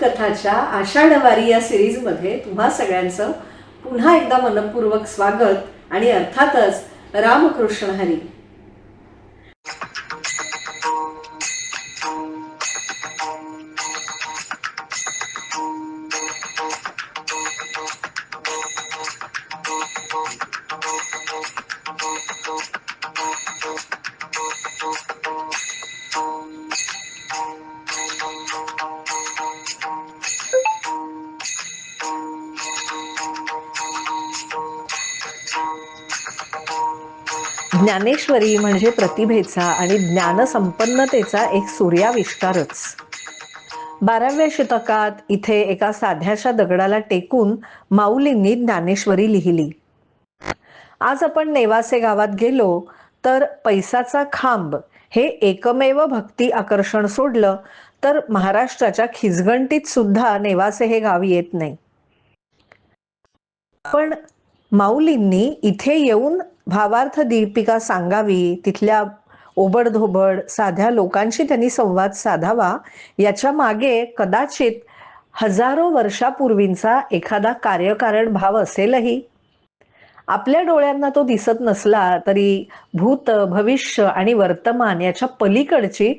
कथाच्या आषाढवारी या सिरीजमध्ये तुम्हा सगळ्यांचं पुन्हा एकदा मनपूर्वक स्वागत आणि अर्थातच रामकृष्ण हरी. ज्ञानेश्वरी म्हणजे प्रतिभेचा आणि ज्ञानसंपन्नतेचा एक सूर्याविष्कारच. बाराव्या शतकात इथे एका साध्याशा दगडाला टेकून माऊलींनी ज्ञानेश्वरी लिहिली. आज आपण नेवासे गावात गेलो तर पैसाचा खांब हे एकमेव भक्ती आकर्षण सोडलं तर महाराष्ट्राच्या खिजगंटीत सुद्धा नेवासे हे गाव येत नाही. पण माऊलींनी इथे येऊन भावार्थ दीपिका सांगावी तिथल्या ओबडधोबड साध्या लोकांशी त्यांनी संवाद साधावा याच्या मागे कदाचित हजारो वर्षापूर्वींचा एखादा कार्यकारण भाव असेलही. आपल्या डोळ्यांना तो दिसत नसला तरी भूत भविष्य आणि वर्तमान याच्या पलीकडची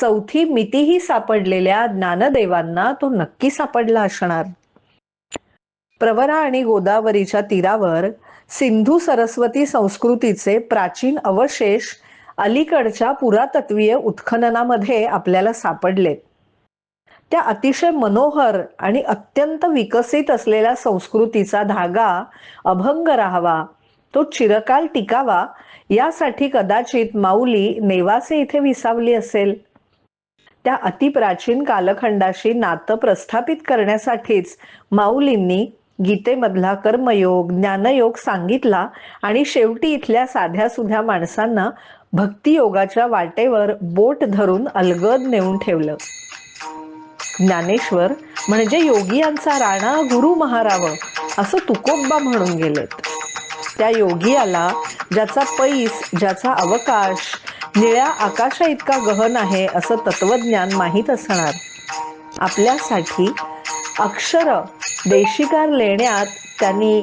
चौथी मितीही सापडलेल्या ज्ञानदेवांना तो नक्की सापडला असणार. प्रवरा आणि गोदावरीच्या तीरावर सिंधू सरस्वती संस्कृतीचे प्राचीन अवशेष अलीकडच्या पुरातत्वीय उत्खननामध्ये आपल्याला सापडले. त्या अतिशय मनोहर आणि अत्यंत विकसित असलेल्या संस्कृतीचा धागा अभंग राहावा तो चिरकाल टिकावा यासाठी कदाचित माऊली नेवासे इथे विसावली असेल. त्या अतिप्राचीन कालखंडाशी नातं प्रस्थापित करण्यासाठीच माऊलींनी गीतेमधला कर्मयोग ज्ञानयोग सांगितला आणि शेवटी इथल्या साध्या सुध्या माणसांना भक्तियोगाच्या वाटेवर बोट धरून अलगद नेऊन ठेवलं. ज्ञानेश्वर म्हणजे योगियांचा राणा गुरु महाराव असं तुकोब्बा म्हणून गेलेत. त्या योगियाला ज्याचा पैस ज्याचा अवकाश निळ्या आकाशा इतका गहन आहे असं तत्वज्ञान माहीत असणार. आपल्यासाठी अक्षर देशिकार लेण्यात त्यांनी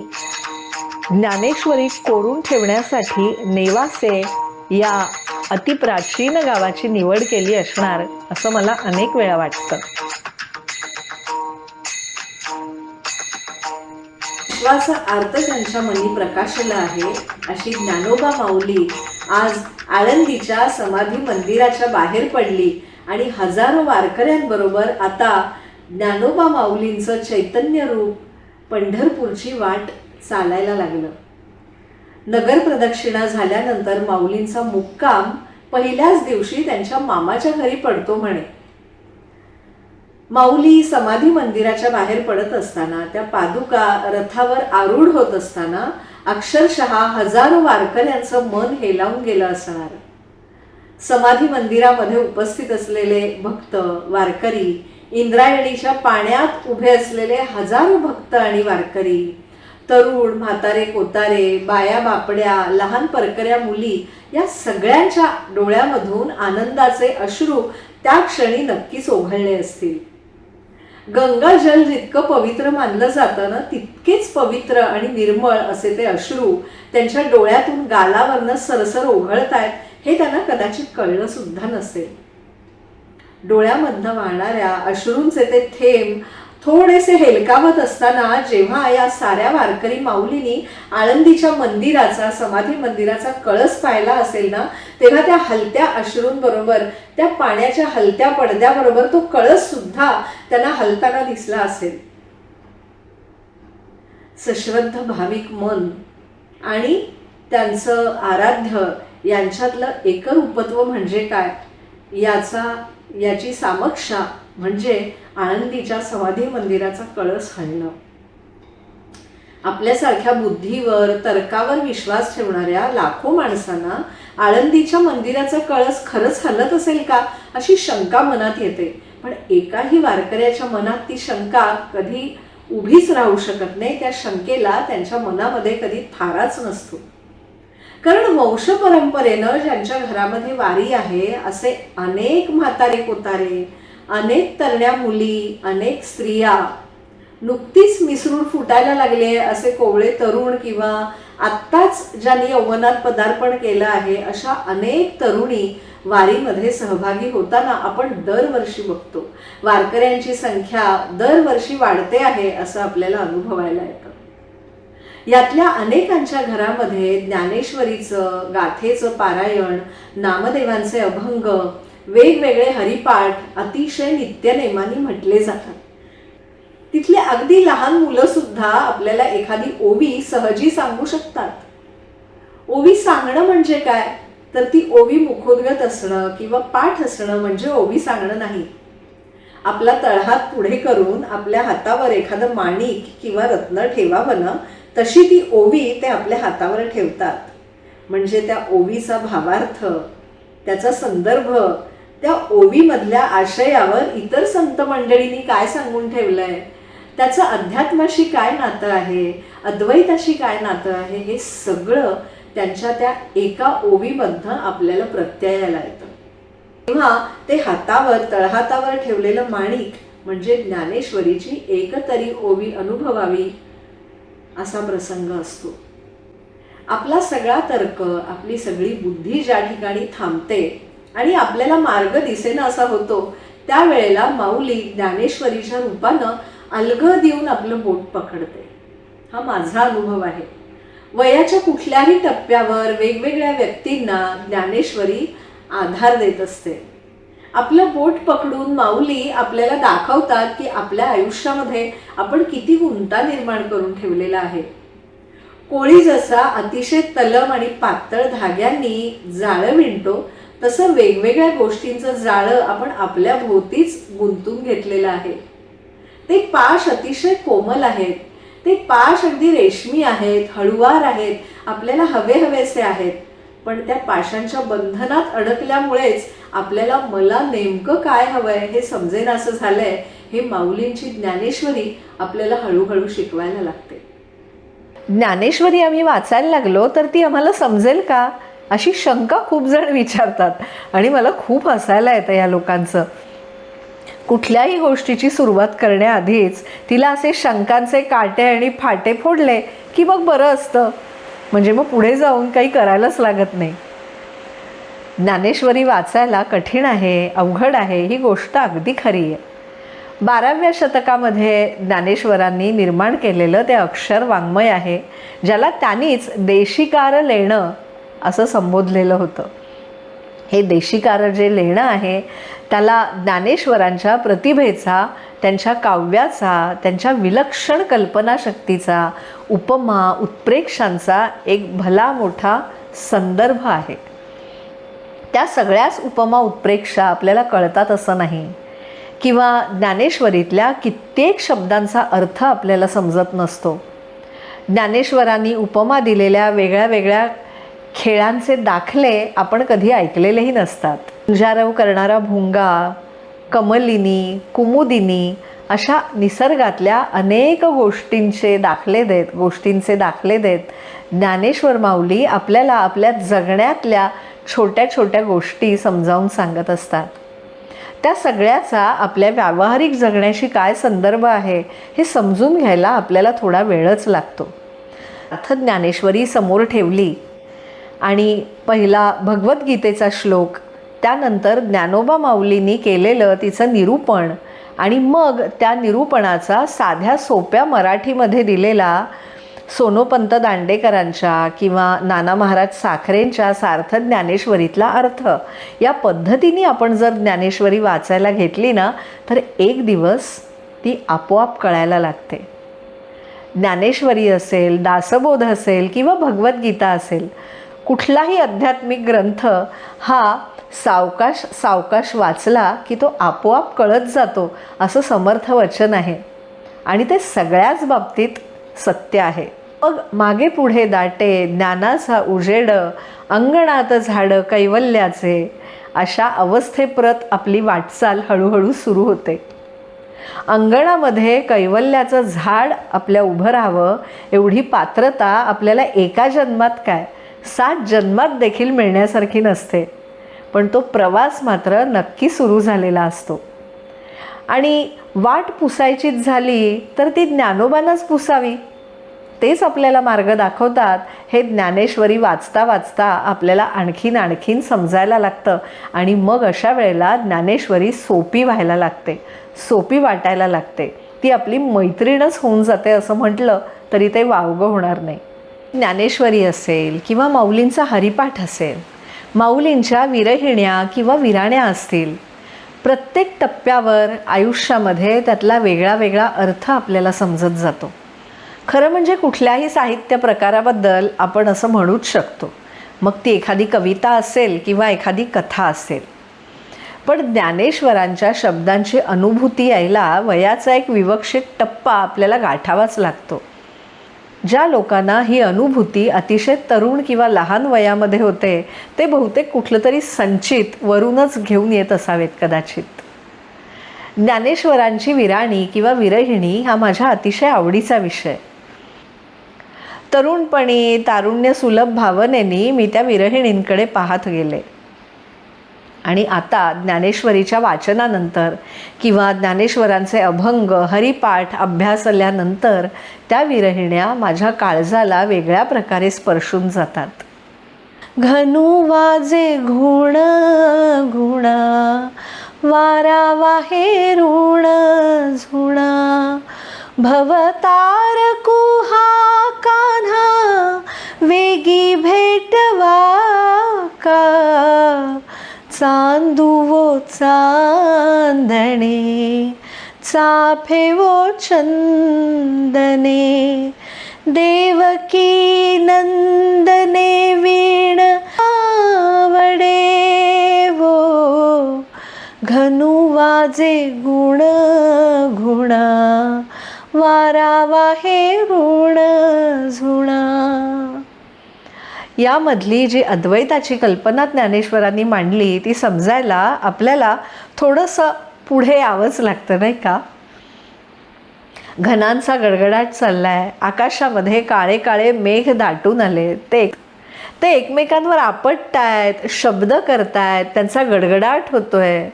ज्ञानेश्वरी कोरून ठेवण्यासाठी नेवासे या अतिप्राचीन गावाची निवड केली असणार असं मला अनेक वेळा वाटतं. विश्वास अर्थ त्यांच्या मनी प्रकाशला आहे अशी ज्ञानोबा माऊली आज आळंदीच्या समाधी मंदिराच्या बाहेर पडली आणि हजारो वारकऱ्यांबरोबर आता ज्ञानोबा माऊलींचं चैतन्य रूप पंढरपूरची वाट चालायला लागलं. नगर प्रदक्षिणा झाल्यानंतर माऊलींचा मुक्काम पहिल्याच दिवशी त्यांच्या मामाच्या घरी पडतो म्हणे. माऊली समाधी मंदिराच्या बाहेर पडत असताना त्या पादुका रथावर आरूढ होत असताना अक्षरशः हजारो वारकऱ्यांचं मन हेलावून गेलं असणार. समाधी मंदिरामध्ये उपस्थित असलेले भक्त वारकरी इंद्रायणीच्या पाण्यात उभे असलेले हजारो भक्त आणि वारकरी तरुण म्हातारे कोतारे बाया बापड्या लहान परकऱ्या मुली या सगळ्यांच्या डोळ्यामधून आनंदाचे अश्रू त्या क्षणी नक्कीच ओघळले असतील. गंगा जल जितकं पवित्र मानलं जातं ना तितकेच पवित्र आणि निर्मळ असे ते अश्रू त्यांच्या डोळ्यातून गालावरनं सरसर ओघळत आहेत हे त्यांना कदाचित कळलं सुद्धा नसेल. डोळ्यामधनं वाहणाऱ्या अश्रूंचे ते थेंब थोडेसे हेलकावत असताना जेव्हा या साऱ्या वारकरी माऊलीनी आळंदीच्या मंदिराचा समाधी मंदिराचा कळस पाहिला असेल ना तेव्हा त्या हलत्या अश्रूंबरोबर त्या पाण्याच्या हलत्या पडद्याबरोबर तो कळस सुद्धा त्यांना हलताना दिसला असेल. सश्रद्ध भाविक मन आणि त्यांचं आराध्य यांच्यातलं एकरूपत्व म्हणजे काय? याचा याची सामक्षा म्हणजे आळंदीच्या समाधी मंदिराचा कळस हलणं आपल्यासारख्या बुद्धीवर तर्कावर विश्वास ठेवणाऱ्या लाखो माणसांना आळंदीच्या मंदिराचा कळस खरंच हलत असेल का अशी शंका मनात येते. पण एकाही वारकऱ्याच्या मनात ती शंका कधी उभीच राहू शकत नाही. त्या शंकेला त्यांच्या मनामध्ये कधी फाराच नसतो. कारण वंश परंपरेनं ज्यांच्या घरामध्ये वारी आहे असे अनेक म्हातारे कोतारे अनेक तरण्या मुली अनेक स्त्रिया नुकतीच मिसळून फुटायला लागले असे कोवळे तरुण किंवा आत्ताच ज्यांनी यवनात पदार्पण केलं आहे अशा अनेक तरुणी वारीमध्ये सहभागी होताना आपण दरवर्षी बघतो. वारकऱ्यांची संख्या दरवर्षी वाढते आहे असं आपल्याला अनुभवायला येतं. यातल्या अनेकांच्या घरामध्ये ज्ञानेश्वरीचं गाथेचं पारायण नामदेवांचे अभंग वेगवेगळे हरिपाठ अतिशय नित्यनेमाने म्हटले जातात. तिथले अगदी लहान मुलं सुद्धा आपल्याला एखादी ओवी सहजी सांगू शकतात. ओवी सांगणं म्हणजे काय? तर ती ओवी मुखोद्गत असणं किंवा पाठ असणं म्हणजे ओवी सांगणं नाही. आपला तळहात पुढे करून आपल्या हातावर एखादं माणिक किंवा रत्न ठेवावं ना तशी ती ओवी ते आपल्या हातावर ठेवतात. म्हणजे त्या ओवीचा भावार्थ त्याचा संदर्भ त्या ओवीमधल्या आशयावर इतर संत मंडळींनी काय सांगून ठेवलंय? त्याचं अध्यात्माशी काय नातं आहे? अद्वैताशी काय नातं आहे? हे सगळं त्यांच्या त्या एका ओवीमधनं आपल्याला प्रत्ययाला येतं. तेव्हा ते हातावर तळहातावर ठेवलेलं माणिक म्हणजे ज्ञानेश्वरीची एकतरी ओवी अनुभवावी असा प्रसंग असतो. आपला सगळा तर्क आपली सगळी बुद्धी ज्या ठिकाणी थांबते आणि आपल्याला मार्ग दिसेना असा होतो त्यावेळेला माऊली ज्ञानेश्वरीच्या रूपानं अलगद देऊन आपलं बोट पकडते. हा माझा अनुभव आहे. वयाच्या कुठल्याही टप्प्यावर वेगवेगळ्या व्यक्तींना ज्ञानेश्वरी आधार देत असते. आपलं बोट पकडून माऊली आपल्याला दाखवतात की आपल्या आयुष्यामध्ये आपण किती गुंता निर्माण करून ठेवलेला आहे. कोळी जसा अतिशय तलम आणि पातळ धाग्यांनी जाळं विणतो तसं वेगवेगळ्या गोष्टींचं जाळं आपण आपल्या भोवतीच गुंतून घेतलेलं आहे. ते पाश अतिशय कोमल आहेत. ते पाश अगदी रेशमी आहेत हळुवार आहेत आपल्याला हवे हवेसे आहेत. पण त्या पाशांच्या बंधनात अडकल्यामुळेच आपल्याला मला नेमकं काय हवंय हे समजेन असं झालंय हे माऊलींची ज्ञानेश्वरी आपल्याला हळूहळू शिकवायला लागते. ज्ञानेश्वरी आम्ही वाचायला लागलो तर ती आम्हाला समजेल का? अशी शंका खूप जण विचारतात आणि मला खूप हसायला येतं या लोकांचं. कुठल्याही गोष्टीची सुरुवात करण्याआधीच तिला असे शंकांचे काटे आणि फाटे फोडले की मग बरं असतं. म्हणजे मग पुढे जाऊन काही करायलाच लागत नाही. ज्ञानेश्वरी वाचायला कठीण आहे अवघड आहे ही गोष्ट अगदी खरी आहे. बाराव्या शतकामध्ये ज्ञानेश्वरांनी निर्माण केलेलं ते अक्षर वाङ्मय आहे ज्याला त्यांनीच देशिकार लेणं असं संबोधलेलं होतं. हे देशिकार जे लेणं आहे त्याला ज्ञानेश्वरांच्या प्रतिभेचा त्यांच्या काव्याचा त्यांच्या विलक्षण कल्पनाशक्तीचा उपमा उत्प्रेक्षांचा एक भला मोठा संदर्भ आहे. त्या सगळ्याच उपमा उत्प्रेक्षा आपल्याला कळतात असं नाही. किंवा ज्ञानेश्वरीतल्या कित्येक शब्दांचा अर्थ आपल्याला समजत नसतो. ज्ञानेश्वरांनी उपमा दिलेल्या वेगळ्या वेगळ्या खेळांचे दाखले आपण कधी ऐकलेलेही नसतात. गुंजारव करणारा भुंगा कमलिनी कुमुदिनी अशा निसर्गातल्या अनेक गोष्टींचे दाखले देत गोष्टींचे दाखले देत ज्ञानेश्वर माऊली आपल्याला आपल्या जगण्यातल्या छोट्या छोट्या गोष्टी समजावून सांगत असतात. त्या सगळ्याचा आपल्या व्यावहारिक जगण्याशी काय संदर्भ आहे हे समजून घ्यायला आपल्याला थोडा वेळच लागतो. अर्थ ज्ञानेश्वरी समोर ठेवली आणि पहिला भगवद्गीतेचा श्लोक त्यानंतर ज्ञानोबा माऊलींनी केलेलं तिचं निरूपण आणि मग त्या निरूपणाचा साध्या सोप्या मराठीमध्ये दिलेला सोनोपंत दांडेकरांच्या किंवा नाना महाराज साखरेंच्या सार्थ ज्ञानेश्वरीतला अर्थ. या पद्धतीने आपण जर ज्ञानेश्वरी वाचायला घेतली ना तर एक दिवस ती आपोआप कळायला लागते. ज्ञानेश्वरी असेल दासबोध असेल किंवा भगवद्गीता असेल कुठलाही आध्यात्मिक ग्रंथ हा सावकाश सावकाश वाचला की तो आपोआप कळत जातो असं समर्थ वचन आहे. आणि ते सगळ्याच बाबतीत सत्य आहे. मग मागे पुढे दाटे ज्ञानाचा उजेड अंगणात झाडं कैवल्याचे अशा अवस्थेप्रत आपली वाटचाल हळूहळू सुरू होते. अंगणामध्ये कैवल्याचं झाड आपल्या उभं राहावं एवढी पात्रता आपल्याला एका जन्मात काय? सात जन्मात देखील मिळण्यासारखी नसते पण तो प्रवास मात्र नक्की सुरू झालेला असतो. आणि वाट पुसायचीच झाली तर ती ज्ञानोबानंच पुसावी. तेच आपल्याला मार्ग दाखवतात. हे ज्ञानेश्वरी वाचता वाचता आपल्याला आणखीन आणखीन समजायला लागतं आणि मग अशा वेळेला ज्ञानेश्वरी सोपी व्हायला लागते सोपी वाटायला लागते. ती आपली मैत्रीणच होऊन जाते असं म्हटलं तरी ते वावगं होणार नाही. ज्ञानेश्वरी असेल किंवा माऊलींचा हरिपाठ असेल माऊलींच्या विरहिण्या किंवा विराण्या असतील प्रत्येक टप्प्यावर आयुष्यामध्ये त्यातला वेगळा वेगळा अर्थ आपल्याला समजत जातो. खरं म्हणजे कुठल्याही साहित्य प्रकाराबद्दल आपण असं म्हणूच शकतो. मग ती एखादी कविता असेल किंवा एखादी कथा असेल. पण ज्ञानेश्वरांच्या शब्दांची अनुभूती यायला वयाचा एक विवक्षित टप्पा आपल्याला गाठावाच लागतो. ज्या लोकांना ही अनुभूती अतिशय तरुण किंवा लहान वयामध्ये होते ते बहुतेक कुठलं तरी संचित वरूनच घेऊन येत असावेत कदाचित. ज्ञानेश्वरांची विराणी किंवा विरहिणी हा माझ्या अतिशय आवडीचा विषय. तरुणपणी तारुण्य सुलभ भावनेनी मी त्या विरहिणींकडे पाहत गेले. आणि आता ज्ञानेश्वरीच्या वाचनानंतर किंवा ज्ञानेश्वरांचे अभंग हरिपाठ अभ्यासल्यानंतर त्या विरहिण्या माझ्या काळजाला वेगळ्या प्रकारे स्पर्शून जातात. घनु वाजे घुण घुणा वारा वाहे ऋण झुणा. भवतार कुहा कान्हा वेगी भेटवा का? चांदुवो चांदणे चाफेवो चंदने देवकी नंदने वीण आवडे वो घनु वाजे गुण घुणा वारा वाहे ऋण झुणा. यामधली जी अद्वैताची कल्पना ज्ञानेश्वरांनी मांडली ती समजायला आपल्याला थोडंसं पुढे यावंच लागतं नाही का? घनांचा गडगडाट चाललाय आकाशामध्ये काळे काळे मेघ दाटून आले. ते ते एकमेकांवर आपटतायत शब्द करतायत त्यांचा गडगडाट होतोय.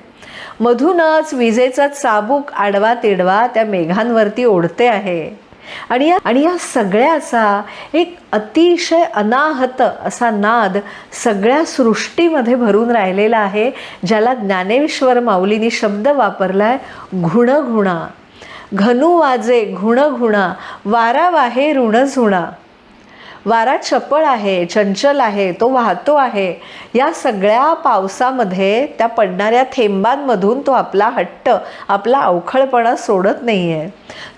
मधूनच विजेचा चाबूक आडवा तिडवा त्या मेघांवरती ओढते आहे. आणि या आणि या सगळ्याचा एक अतिशय अनाहत असा नाद सगळ्या सृष्टीमध्ये भरून राहिलेला आहे ज्याला ज्ञानेश्वर माऊलींनी शब्द वापरला आहे घुणघुणा. घनु वाजे घुणघुणा वारा वाहे ऋण झुणा वारा चपळ आहे चंचल आहे तो वाहतो आहे. या सगळ्या पावसामध्ये त्या पडणाऱ्या थेंबांमधून तो आपला हट्ट आपला अवखळपणा सोडत नाही आहे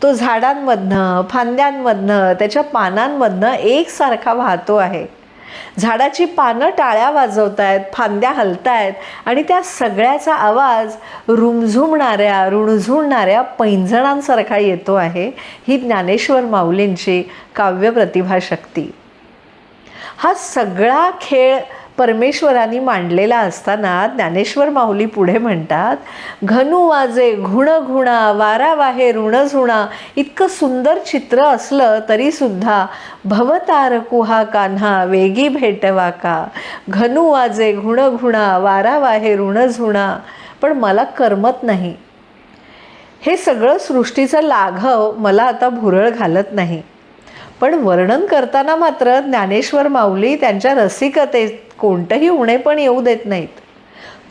तो झाडांमधनं फांद्यांमधनं त्याच्या पानांमधनं एकसारखा वाहतो आहे. झाडाची पानं टाळ्या वाजवतायत फांद्या हलतायत आणि त्या सगळ्याचा आवाज रुमझुमणाऱ्या रुणझुणणाऱ्या पैंजणांसारखा येतो आहे ही ज्ञानेश्वर माऊलींची काव्य प्रतिभा शक्ती हा सगळा खेळ परमेश्वरांनी मांडलेला असताना ज्ञानेश्वर माऊली पुढे म्हणतात घनु वाजे घुण घुणा वारा वाहे ऋण झुणा इतकं सुंदर चित्र असलं तरीसुद्धा भवतार कुहा कान्हा वेगी भेटवा का? घनु वाजे घुण घुणा वारा वाहे ऋण झुणा. पण मला करमत नाही. हे सगळं सृष्टीचं लाघव मला आता भुरळ घालत नाही. पण वर्णन करताना मात्र ज्ञानेश्वर माऊली त्यांच्या रसिकतेत कोणतंही उणे पण येऊ देत नाहीत.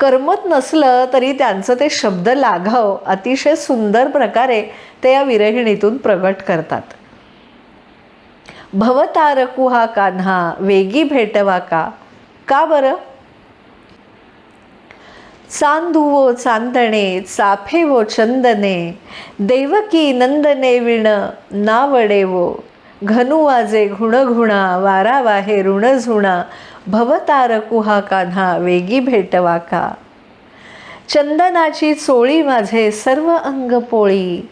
करमत नसलं तरी त्यांचं ते शब्द लाघव अतिशय सुंदर प्रकारे ते या विरहिणीतून प्रगट करतात. भवतारकू हा कान्हा वेगी भेटवा का? का बरं? चांदुवो चांदणे चाफेवो चंदने देवकी नंदने विण नावडेवो घनु वाजे घुणघुणा वारा वाहे ऋण झुणा भवतारकु कान्हा वेगी भेटवा का चंदनाची चोळी माझे सर्व अंग पोळी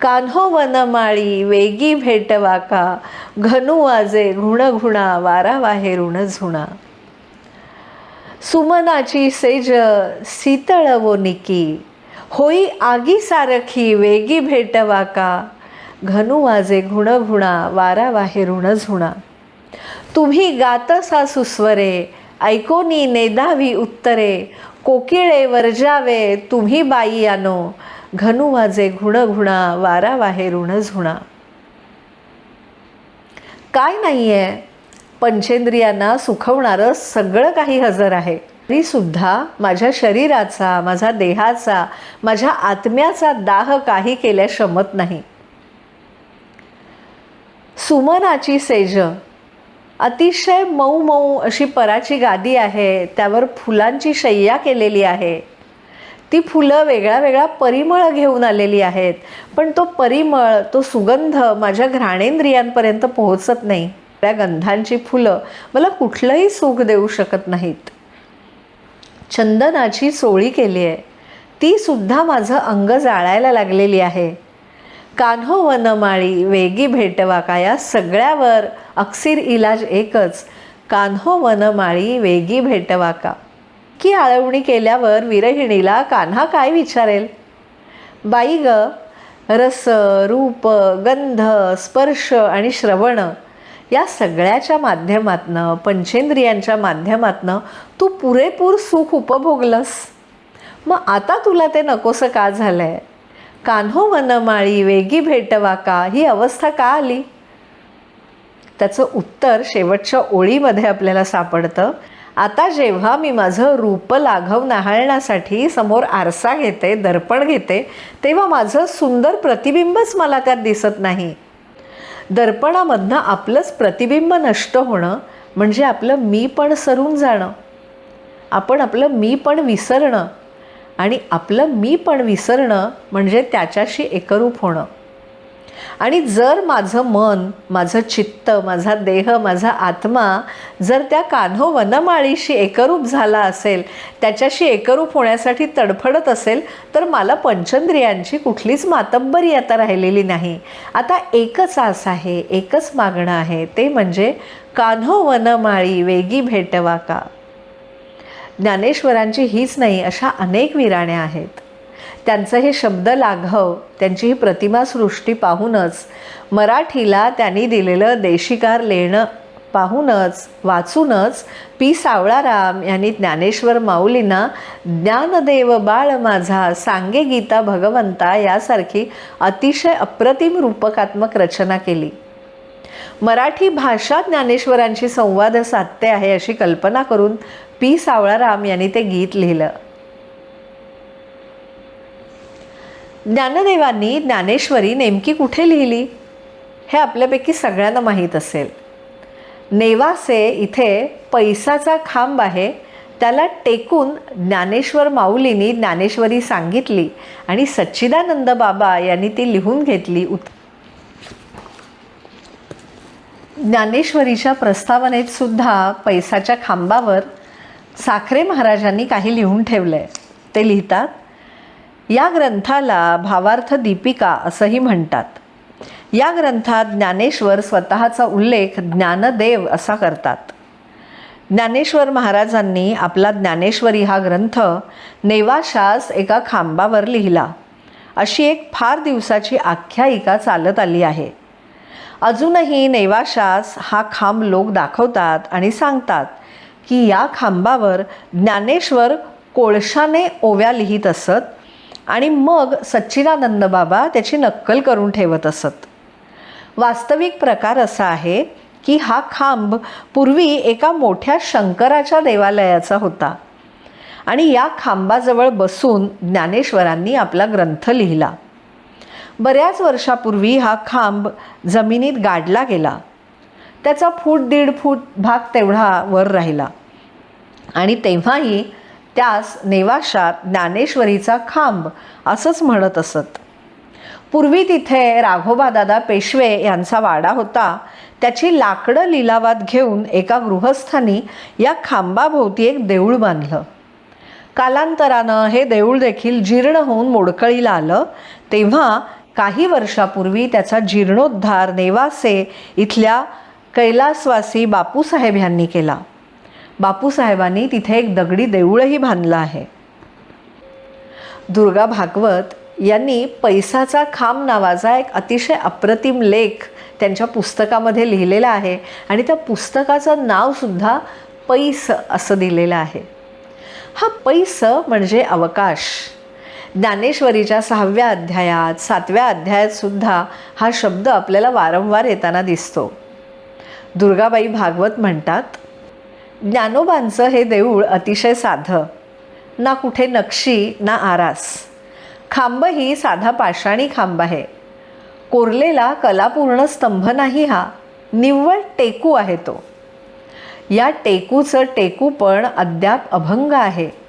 कान्हो वनमाळी वेगी भेटवा का घनु वाजे घुणघुणा वारा वाहे ऋण झुणा. सुमनाची सेज शीतळ वो निकी होई आगी सारखी वेगी भेटवा का घनु वाजे घुणघुणा वारा वाहे ऋण झुणा। तुम्ही गातसा सुस्वरे ऐकोनी नेदावी उत्तरे। कोकिळे वरजावे तुम्ही बाई आनो घनु वाजे घुण घुणा वारा वाहे ऋण झुणा। काय नाही आहे पंचेंद्रियांना सुखवणारं सगळं काही हजर आहे। तरीसुद्धा माझ्या शरीराचा माझा देहाचा माझ्या आत्म्याचा दाह काही केल्या शमत नाही। सुमनाची सेज. अतिशय मऊ मऊ अशी पराची गादी आहे त्यावर फुलांची शय्या केलेली आहे. ती फुलं वेगळा वेगळा परिमळ घेऊन आलेली आहेत पण तो परिमळ तो सुगंध माझ्या घ्राणेंद्रियांपर्यंत पोहोचत नाही. त्या गंधांची फुलं मला कुठलंही सुख देऊ शकत नाहीत. चंदनाची चोळी केली आहे तीसुद्धा माझं अंग जाळायला लागलेली आहे. कान्हो वनमाळी वेगी भेटवा काया सगळ्यावर अक्सिर इलाज एकच. कान्हो वनमाळी वेगी भेटवा का? की आळवणी केल्यावर विरहिणीला कान्हा काय विचारेल? बाई ग रस रूप गंध स्पर्श आणि श्रवण या सगळ्याच्या माध्यमातनं पंचेंद्रियांच्या माध्यमातनं तू पुरेपूर सुख उपभोगलंस. मग आता तुला ते नकोसं का झालं आहे कान्हो वनमाळी वेगी भेटवा का? ही अवस्था का आली? त्याचं उत्तर शेवटच्या ओळीमध्ये आपल्याला सापडतं. आता जेव्हा मी माझं रूप लाघव नाहाळण्यासाठी समोर आरसा घेते दर्पण घेते तेव्हा माझं सुंदर प्रतिबिंबच मला त्यात दिसत नाही. दर्पणामधनं आपलंच प्रतिबिंब नष्ट होणं म्हणजे आपलं मी पण सरून जाणं. आपण आपलं मी पण विसरणं. आणि आपलं मी पण विसरणं म्हणजे त्याच्याशी एकरूप होणं. आणि जर माझं मन माझं चित्त माझा देह माझा आत्मा जर त्या कान्हो वनमाळीशी एकरूप झाला असेल त्याच्याशी एकरूप होण्यासाठी तडफडत असेल तर मला पंचंद्रियांची कुठलीच मातब्बरी आता राहिलेली नाही. आता एकच आस आहे एकच मागणं आहे ते म्हणजे कान्हो वनमाळी वेगी भेटवा का? ज्ञानेश्वरांची हीच नाही अशा अनेक विराण्या आहेत. त्यांचं हे शब्द लाघव त्यांची ही प्रतिमा सृष्टी पाहूनच मराठीला त्यांनी दिलेलं देशिकार लेणं पाहूनच वाचूनच पी. सावळाराम यांनी ज्ञानेश्वर माऊलींना ज्ञानदेव बाळ माझा सांगे गीता भगवंता यासारखी अतिशय अप्रतिम रूपकात्मक रचना केली. मराठी भाषा ज्ञानेश्वरांशी संवाद साधते आहे अशी कल्पना करून पी सावळाराम यांनी ते गीत लिहिलं. ज्ञानदेवांनी ज्ञानेश्वरी नेमकी कुठे लिहिली? हे आपल्यापैकी सगळ्यांना माहीत असेल. नेवासे इथे पैसाचा खांब आहे. त्याला टेकून ज्ञानेश्वर माऊलींनी ज्ञानेश्वरी सांगितली आणि सच्चिदानंद बाबा यांनी ती लिहून घेतली उत ज्ञानेश्वरीच्या प्रस्तावनेत सुद्धा पैसाच्या खांबावर साखरे महाराजांनी काही लिहून ठेवलं आहे ते लिहितात या ग्रंथाला भावार्थ दीपिका असंही म्हणतात. या ग्रंथात ज्ञानेश्वर स्वतःचा उल्लेख ज्ञानदेव असा करतात. ज्ञानेश्वर महाराजांनी आपला ज्ञानेश्वरी हा ग्रंथ नेवाशास एका खांबावर लिहिला. अशी एक फार दिवसाची आख्यायिका चालत आली आहे. अजूनही नेवाशास हा खांब लोक दाखवतात आणि सांगतात की या खांबावर ज्ञानेश्वर कोळशाने ओव्या लिहित असत आणि मग सच्चिदानंद बाबा त्याची नक्कल करून ठेवत असत. वास्तविक प्रकार असा आहे की हा खांब पूर्वी एका मोठ्या शंकराच्या देवालयाचा होता आणि या खांबाजवळ बसून ज्ञानेश्वरांनी आपला ग्रंथ लिहिला. बऱ्याच वर्षापूर्वी हा खांब जमिनीत गाडला गेला. त्याचा फूट दीड फूट भाग तेवढा वर राहिला. आणि तेव्हाही त्यास नेवाशात ज्ञानेश्वरीचा खांब असंच म्हणत असत. पूर्वी तिथे राघोबादादा पेशवे यांचा वाडा होता. त्याची लाकडं लिलावात घेऊन एका गृहस्थानी या खांबाभोवती एक देऊळ बांधलं. कालांतरानं हे देऊळ देखील जीर्ण होऊन मोडकळीला आलं. तेव्हा काही वर्षापूर्वी त्याचा जीर्णोद्धार नेवासे इथल्या कैलासवासी बापूसाहेब यांनी केला. बापूसाहेबांनी तिथे एक दगडी देऊळही बांधलं आहे. दुर्गा भागवत यांनी पैसाचा खांब नावाचा एक अतिशय अप्रतिम लेख त्यांच्या पुस्तकामध्ये लिहिलेला आहे आणि त्या पुस्तकाचं नावसुद्धा पैस असं दिलेलं आहे. हा पैस म्हणजे अवकाश. ज्ञानेश्वरीच्या सहाव्या अध्यायात सातव्या अध्यायात सुद्धा हा शब्द आपल्याला वारंवार येताना दिसतो. दुर्गाबाई भागवत म्हणतात ज्ञानोबांचं हे देऊळ अतिशय साधं. ना कुठे नक्षी ना आरास. खांब ही साधा पाषाणी खांब आहे. कोरलेला कलापूर्ण स्तंभ नाही हा निव्वळ टेकू आहे तो. या टेकूचं टेकू पण अद्याप अभंग आहे.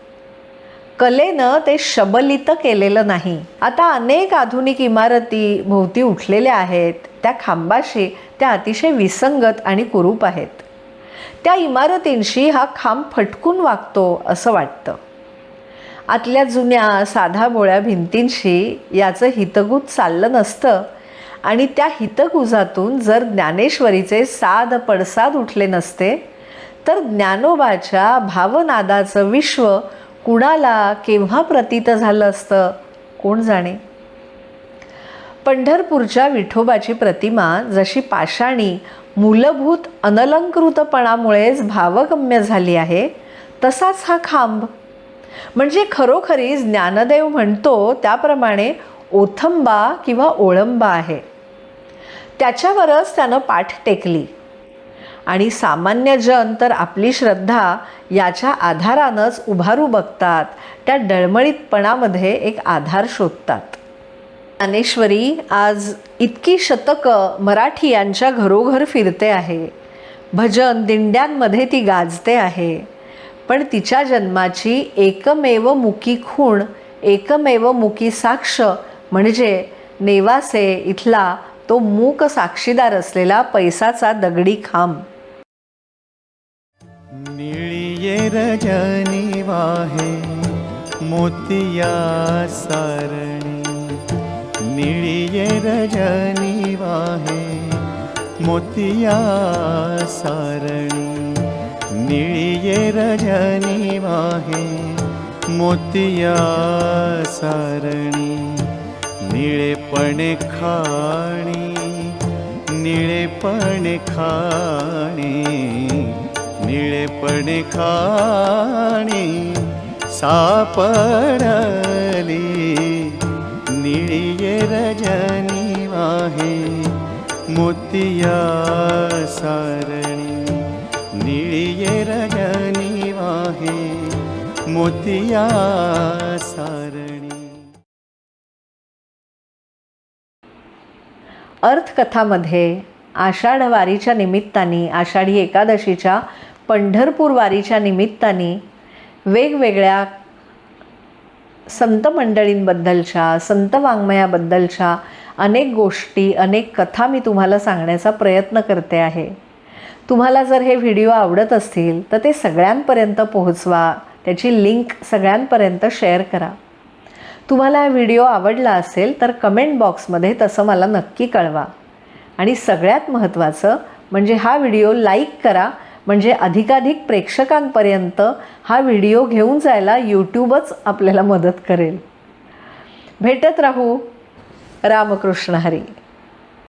कलेनं ते शबलित केलेलं नाही. आता अनेक आधुनिक इमारती भोवती उठलेल्या आहेत. त्या खांबाशी त्या अतिशय विसंगत आणि कुरूप आहेत. त्या इमारतींशी हा खांब फटकून वागतो असं वाटतं. आतल्या जुन्या साधा बोळ्या भिंतींशी याचं हितगुज चाललं नसतं आणि त्या हितगुजातून जर ज्ञानेश्वरीचे साध पडसाद उठले नसते तर ज्ञानोबाच्या भावनादाचं विश्व कुणाला केव्हा प्रतीत झालं असतं? कोण जाणे? पंढरपूरच्या विठोबाची प्रतिमा जशी पाषाणी मूलभूत अनलंकृतपणामुळेच भावगम्य झाली आहे तसाच हा खांब. म्हणजे खरोखरी ज्ञानदेव म्हणतो त्याप्रमाणे ओथंबा किंवा ओळंबा आहे. त्याच्यावरच त्यानं पाठ टेकली. आणि सामान्य जन तर आपली श्रद्धा याच्या आधारानंच उभारू बघतात. त्या डळमळीतपणामध्ये एक आधार शोधतात. ज्ञानेश्वरी आज इतकी शतकं मराठी यांच्या घरोघर फिरते आहे. भजन दिंड्यांमध्ये ती गाजते आहे. पण तिच्या जन्माची एकमेव मुकी खूण एकमेव मुकी साक्ष म्हणजे नेवासे इथला तो मूक साक्षीदार असलेला पैसाचा दगडी खांब. निळिये रजनी वाहे मोतिया सारणी. निळिये रजनी वाहे मोतिया सारणी. निळिये रजनी वाहे मोतिया सारणी. निळेपणे खाणी निळेपणे खाणी. निळेपणे खाणी सापडली. निळिये रजनी वाहे मोतिया सारणी. निळिये रजनी आहे मोतिया सारणी. अर्थकथामध्ये आषाढ वारीच्या निमित्ताने आषाढी एकादशीच्या पंढरपूर वारीच्या निमित्ताने वेगवेगळ्या संत मंडळींबद्दलच्या संत वाङ्मयाबद्दलच्या अनेक गोष्टी अनेक कथा मी तुम्हाला सांगण्याचा प्रयत्न करते आहे. तुम्हाला जर हे व्हिडिओ आवडत असतील तर ते सगळ्यांपर्यंत पोहोचवा. त्याची लिंक सगळ्यांपर्यंत शेअर करा. तुम्हाला हा व्हिडिओ आवडला असेल तर कमेंट बॉक्समध्ये तसं मला नक्की कळवा. आणि सगळ्यात महत्त्वाचं म्हणजे हा व्हिडिओ लाईक करा म्हणजे अधिकाधिक प्रेक्षकांपर्यंत हा व्हिडिओ घेऊन जायला यूट्यूबच आपल्याला मदत करेल. भेटत राहू. रामकृष्ण हरी.